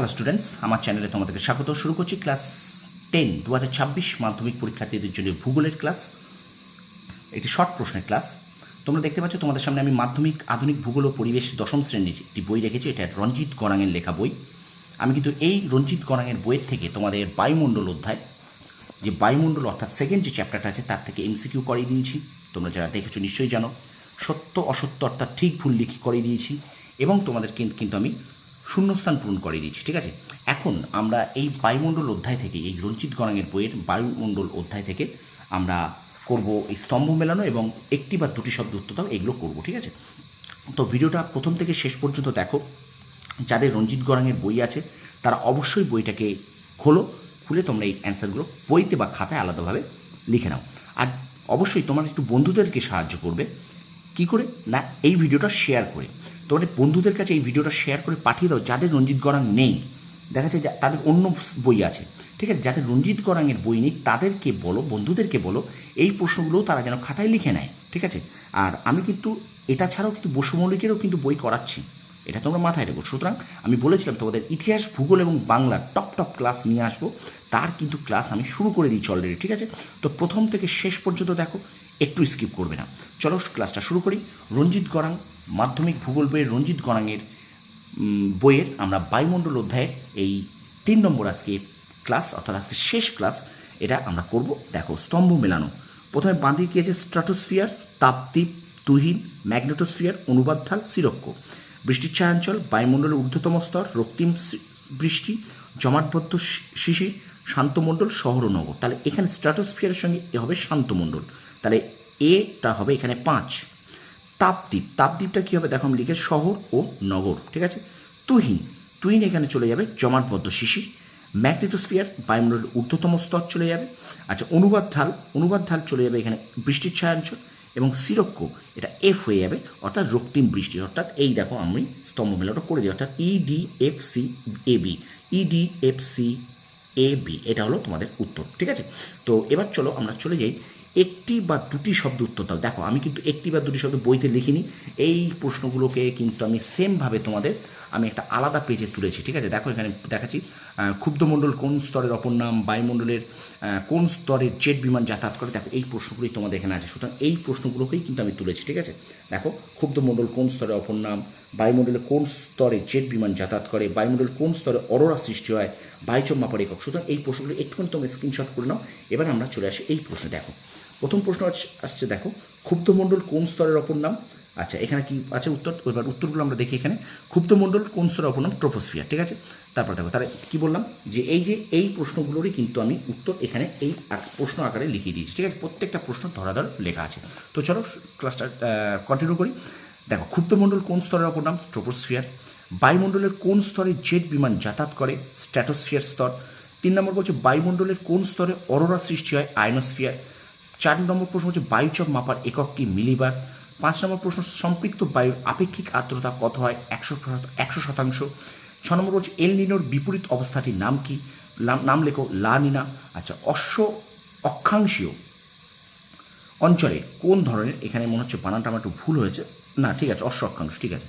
Hello students আমার চ্যানেলে তোমাদেরকে স্বাগত। শুরু করছি ক্লাস টেন দু মাধ্যমিক পরীক্ষার্থীদের জন্য ভূগোলের ক্লাস একটি শর্ট প্রশ্নের ক্লাস তোমরা দেখতে পাচ্ছ, তোমাদের সামনে আমি মাধ্যমিক, আধুনিক ভূগোল ও পরিবেশ দশম শ্রেণির একটি বই রেখেছি। এটা রঞ্জিত গণাঙের লেখা বই। আমি কিন্তু এই রঞ্জিত গণাঙের বইয়ের থেকে তোমাদের বায়ুমণ্ডল অধ্যায়, যে বায়ুমণ্ডল অর্থাৎ সেকেন্ড যে চ্যাপ্টারটা আছে, তার থেকে এমসিকিউ করিয়ে দিয়েছি। তোমরা যারা দেখেছ নিশ্চয়ই জানো। সত্য, অসত্য অর্থাৎ ঠিক ভুল লিখি করিয়ে দিয়েছি। এবং তোমাদের কিন- কিন্তু আমি শূন্যস্থান পূরণ করে দিয়েছি, ঠিক আছে? এখন আমরা এই বায়ুমণ্ডল অধ্যায় থেকে, এই রঞ্জিত গণাঙের বইয়ের বায়ুমণ্ডল অধ্যায় থেকে আমরা করব এই স্তম্ভ মেলানো এবং একটি বা দুটি শব্দ উত্তর দাও এগুলো করব, ঠিক আছে? তো ভিডিওটা প্রথম থেকে শেষ পর্যন্ত দেখো। যাদের রঞ্জিত গড়াঙের বই আছে, তারা অবশ্যই বইটাকে খোলো, খুলে তোমরা এই অ্যান্সারগুলো বইতে বা খাতায় আলাদাভাবে লিখে নাও। আর অবশ্যই তোমার একটু বন্ধুদেরকে সাহায্য করবে। কি করে? না, এই ভিডিওটা শেয়ার করে। তোমাদের বন্ধুদের কাছে এই ভিডিওটা শেয়ার করে পাঠিয়ে দাও, যাদের রঞ্জিত গরাং নেই। দেখা যাচ্ছে তাদের অন্য বই আছে। ঠিক আছে, যাদের রঞ্জিত গড়াঙের বই নেই, তাদেরকে বলো, বন্ধুদেরকে বলো, এই প্রশ্নগুলোও তারা যেন খাতায় লিখে নেয়। ঠিক আছে? আর আমি কিন্তু এটা ছাড়াও কিন্তু বসু মৌলিকেরও কিন্তু বই করাচ্ছি। এটা তোমরা মাথায় রেখো। সুতরাং আমি বলেছিলাম তোমাদের ইতিহাস, ভূগোল এবং বাংলা টপ টপ ক্লাস নিয়ে আসব। তার কিন্তু ক্লাস আমি শুরু করে দিচ্ছি অলরেডি ঠিক আছে? তো প্রথম থেকে শেষ পর্যন্ত দেখো একটু স্কিপ করবে না। চলো ক্লাসটা শুরু করি। রঞ্জিত গড়াং, মাধ্যমিক ভূগোল বইয়ের রঞ্জিত গড়াঙের বইয়ের আমরা বায়ুমণ্ডল অধ্যায়ের এই তিন নম্বর আজকে ক্লাস অর্থাৎ আজকে শেষ ক্লাস এটা আমরা করব। দেখো, স্তম্ভ মেলানো। প্রথমে বাঁধিয়ে কি আছে স্ট্রাটোস্ফিয়ার তাপদ্বীপ তুহিন ম্যাগনেটোস্ফিয়ার অনুবাদ ঢাল সিরক্ষ বৃষ্টির ছায়াঞ্চল, বায়ুমণ্ডলের ঊর্ধ্বতম স্তর, রক্তিম বৃষ্টি, জমাটবদ্ধ শিশির, শান্তমণ্ডল শহর নগর তাহলে এখানে স্ট্রাটোস্ফিয়ারের সঙ্গে এ হবে শান্তমণ্ডল। তাহলে এটা হবে এখানে পাঁচ। তাপদ্বীপ। তাপদ্বীপটা কী হবে? দেখো আমি লিখে শহর ও নগর, ঠিক আছে? তুহিন। তুহিন এখানে চলে যাবে জমাটবদ্ধ শিশির। ম্যাগনেটোস্ফিয়ার, বায়ুমণ্ডলের ঊর্ধ্বতম স্তর চলে যাবে। আচ্ছা অনুবাদ ঢাল। অনুবাদ ঢাল চলে যাবে এখানে বৃষ্টির ছায়াঞ্চল এবং সিরক্ষ এটা এফ হয়ে যাবে, অর্থাৎ রক্তিম বৃষ্টি। অর্থাৎ এই দেখো আমি স্তম্ভ মেলাটা করে দিই, অর্থাৎ E D F C A B E D F C A B এটা হলো তোমাদের উত্তর, ঠিক আছে? তো এবার চলো আমরা চলে যাই একটি বা দুটি শব্দ উত্তর দাও। দেখো, আমি কিন্তু একটি বা দুটি শব্দ বইতে লিখিনি। এই প্রশ্নগুলোকে কিন্তু আমি সেমভাবে তোমাদের আমি একটা আলাদা পেজে তুলেছি, ঠিক আছে? দেখো, এখানে দেখাচ্ছি ক্ষুব্ধমণ্ডল কোন স্তরের অপর নাম? বায়ুমণ্ডলের কোন স্তরের জেট বিমান যাতায়াত করে? দেখো, এই প্রশ্নগুলোই তোমাদের এখানে আছে। সুতরাং এই প্রশ্নগুলোকেই কিন্তু আমি তুলেছি, ঠিক আছে? দেখো ক্ষুব্ধমণ্ডল কোন স্তরের অপর নাম? বায়ুমণ্ডলে কোন স্তরে জেট বিমান যাতায়াত করে, বায়ুমণ্ডল কোন স্তরে অরোরা সৃষ্টি হয় বায়ুচম মাপার একক সুতরাং এই প্রশ্নগুলো একটুখানি তোমরা স্ক্রিনশট করে নাও, এবার আমরা চলে আসি এই প্রশ্নে। দেখো, প্রথম প্রশ্ন আসছে, দেখো, ক্ষুব্ধমণ্ডল কোন স্তরের অপর নাম? আচ্ছা এখানে কি আছে উত্তর? এবার উত্তরগুলো আমরা দেখি এখানে। ক্ষুব্ধমণ্ডল কোন স্তরের অপর নাম? ট্রোফোস্ফিয়ার ঠিক আছে? তারপর দেখো, তাহলে কি বললাম? যে এই যে এই প্রশ্নগুলোরই কিন্তু আমি উত্তর এখানে এই প্রশ্ন আকারে লিখিয়ে দিয়েছি, ঠিক আছে? প্রত্যেকটা প্রশ্ন ধরাধর লেখা আছে। তো চলো ক্লাসটা কন্টিনিউ করি। দেখো ক্ষুব্ধমণ্ডল কোন স্তরের অপর নাম? ট্রোপোস্ফিয়ার। বায়ুমণ্ডলের কোন স্তরে জেট বিমান যাতায়াত করে? স্ট্র্যাটোস্ফিয়ার স্তর। তিন নম্বর বলছে, বায়ুমণ্ডলের কোন স্তরে অরোরা সৃষ্টি হয়? আয়নোস্ফিয়ার। চার নম্বর প্রশ্ন হচ্ছে বায়ুচাপ মাপার একক কি মিলিবার? পাঁচ নম্বর প্রশ্ন সম্পৃক্ত বায়ুর আপেক্ষিক আর্দ্রতা কত হয়? একশো একশো শতাংশ। ছ নম্বর হচ্ছে এল নিনোর বিপরীত অবস্থাটির নাম কি? নাম লেখো, লা নিনা। আচ্ছা অশ্ব অক্ষাংশীয় অঞ্চলে কোন ধরনের, এখানে মনে হচ্ছে বানানটা আমার একটু ভুল হয়েছে না, ঠিক আছে অশ্ব অক্ষাংশ ঠিক আছে।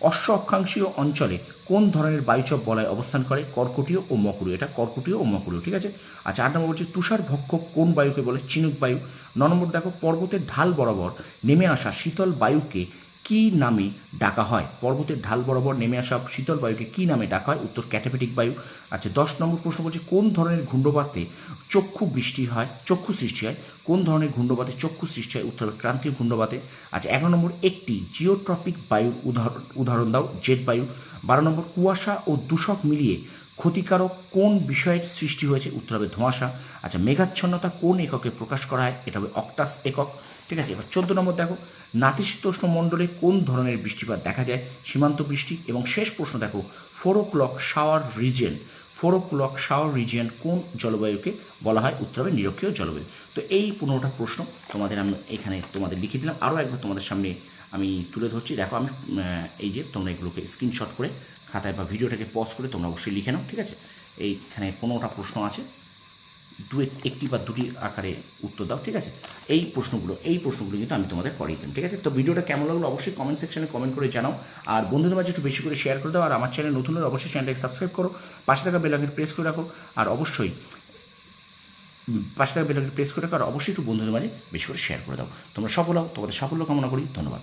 অশ্ব অক্ষাংশীয় অঞ্চলে কোন ধরনের বায়ুচপ বলায় অবস্থান করে? কর্কটীয় ও মকরু এটা কর্কটীয় ও মকরু ঠিক আছে? আচ্ছা আট নম্বর বলছে, তুষার ভক্ষক কোন বায়ুকে বলে? চিনুক বায়ু। ন নম্বর দেখো, পর্বতের ঢাল বরাবর নেমে আসা শীতল বায়ুকে কি নামে ডাকা হয়? পর্বতের ঢাল বরাবর নেমে আসা শীতল বায়ুকে কি নামে ডাকা হয়? উত্তর, ক্যাটাপেটিক বায়ু। আচ্ছা দশ নম্বর প্রশ্ন বলছে, কোন ধরনের ঘূর্ণবাতে চক্ষু বৃষ্টি হয়? চক্ষু সৃষ্টি হয়। কোন ধরনের ঘূর্ণবাতে চক্ষু সৃষ্টি হয়? উত্তর, ক্রান্তীয় ঘূর্ণবাতে আচ্ছা এগারো নম্বর, একটি জিওট্রপিক বায়ুর উদাহরণ উদাহরণ দাও, জেট বায়ু। বারো নম্বর, কুয়াশা ও দূষক মিলিয়ে ক্ষতিকারক কোন বিষয়ের সৃষ্টি হয়েছে উত্তর হবে ধোঁয়াশা। আচ্ছা মেঘাচ্ছন্নতা কোন এককে প্রকাশ করা হয় এটা হবে অক্টাস একক। ঠিক আছে, এবার চোদ্দ নম্বর দেখো, নাতিশীতোষ্ণ মণ্ডলে কোন ধরনের বৃষ্টিপাত দেখা যায়? সীমান্ত বৃষ্টি। এবং শেষ প্রশ্ন দেখো, four clock shower region. Four clock shower region কোন জলবায়ুকে বলা হয়? উত্তর হবে নিরক্ষীয় জলবায়ু। তো এই পনেরোটা প্রশ্ন তোমাদের আমি এখানে তোমাদের লিখে দিলাম। আরও একবার তোমাদের সামনে আমি তুলে ধরছি। দেখো আমি এই যে তোমরা এগুলোকে স্ক্রিনশট করে খাতায় বা ভিডিওটাকে পজ করে তোমরা অবশ্যই লিখে নাও, ঠিক আছে? এইখানে পনেরোটা প্রশ্ন আছে। দু এক- একটি বা দুটি আকারে উত্তর দাও, ঠিক আছে? এই প্রশ্নগুলো এই প্রশ্নগুলো কিন্তু আমি তোমাদের করিয়ে দিলাম, ঠিক আছে? তো ভিডিওটা কেমন লাগল অবশ্যই কমেন্ট সেকশনে কমেন্ট করে জানাও। আর বন্ধুদের মাঝে একটু বেশি করে শেয়ার করে দাও, আর আমার চ্যানেল নতুন হলে অবশ্যই চ্যানেলটাকে সাবস্ক্রাইব করো, পাশে থাকা বেলাকে প্রেস করে রাখো, আর অবশ্যই পাশে থাকা বেলাকে প্রেস করে রাখো, আর অবশ্যই একটু বন্ধুদের মাঝে বেশি করে শেয়ার করে দাও। তোমরা সফল হও, তোমাদের সাফল্য কামনা করি, ধন্যবাদ।